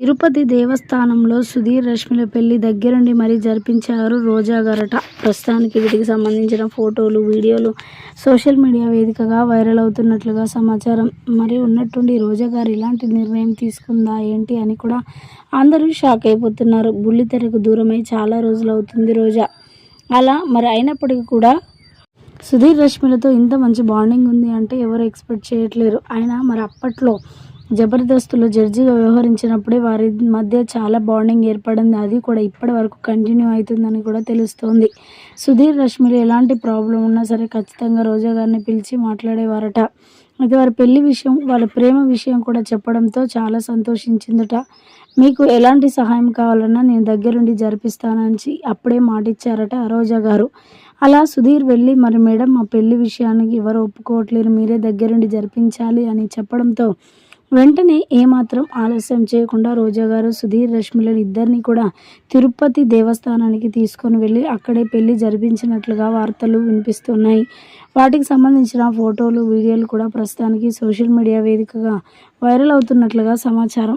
తిరుపతి దేవస్థానంలో సుధీర్ రష్మిల పెళ్ళి దగ్గరుండి మరీ జరిపించారు రోజా గారట. ప్రస్తుతానికి వీటికి సంబంధించిన ఫోటోలు వీడియోలు సోషల్ మీడియా వేదికగా వైరల్ అవుతున్నట్లుగా సమాచారం. మరి ఉన్నట్టుండి రోజా గారు ఇలాంటి నిర్ణయం తీసుకుందా ఏంటి అని కూడా అందరూ షాక్ అయిపోతున్నారు. బుల్లితెరకు దూరమై చాలా రోజులు అవుతుంది రోజా. అలా మరి అయినప్పటికీ కూడా సుధీర్ రష్మిలతో ఇంత మంచి బాండింగ్ ఉంది అంటే ఎవరు ఎక్స్పెక్ట్ చేయట్లేరు. ఆయన మరి అప్పట్లో జబర్దస్త్లో జడ్జిగా వ్యవహరించినప్పుడే వారి మధ్య చాలా బాండింగ్ ఏర్పడింది. అది కూడా ఇప్పటి వరకు కంటిన్యూ అవుతుందని కూడా తెలుస్తోంది. సుధీర్ రష్మిలు ఎలాంటి ప్రాబ్లం ఉన్నా సరే ఖచ్చితంగా రోజా గారిని పిలిచి మాట్లాడేవారట. అయితే వారి పెళ్ళి విషయం వాళ్ళ ప్రేమ విషయం కూడా చెప్పడంతో చాలా సంతోషించిందట. మీకు ఎలాంటి సహాయం కావాలన్నా నేను దగ్గరుండి జరిపిస్తానని అప్పుడే మాటిచ్చారట రోజా గారు. అలా సుధీర్ వెళ్ళి మరి మేడం మా పెళ్ళి విషయానికి ఎవరు ఒప్పుకోవట్లేరు మీరే దగ్గరుండి జరిపించాలి అని చెప్పడంతో వెంటనే ఏమాత్రం ఆలస్యం చేయకుండా రోజా గారు సుధీర్ రష్మిలను ఇద్దరిని కూడా తిరుపతి దేవస్థానానికి తీసుకొని వెళ్ళి అక్కడే పెళ్ళి జరిపించినట్లుగా వార్తలు వినిపిస్తున్నాయి. వాటికి సంబంధించిన ఫోటోలు వీడియోలు కూడా ప్రస్తుతానికి సోషల్ మీడియా వేదికగా వైరల్ అవుతున్నట్లుగా సమాచారం.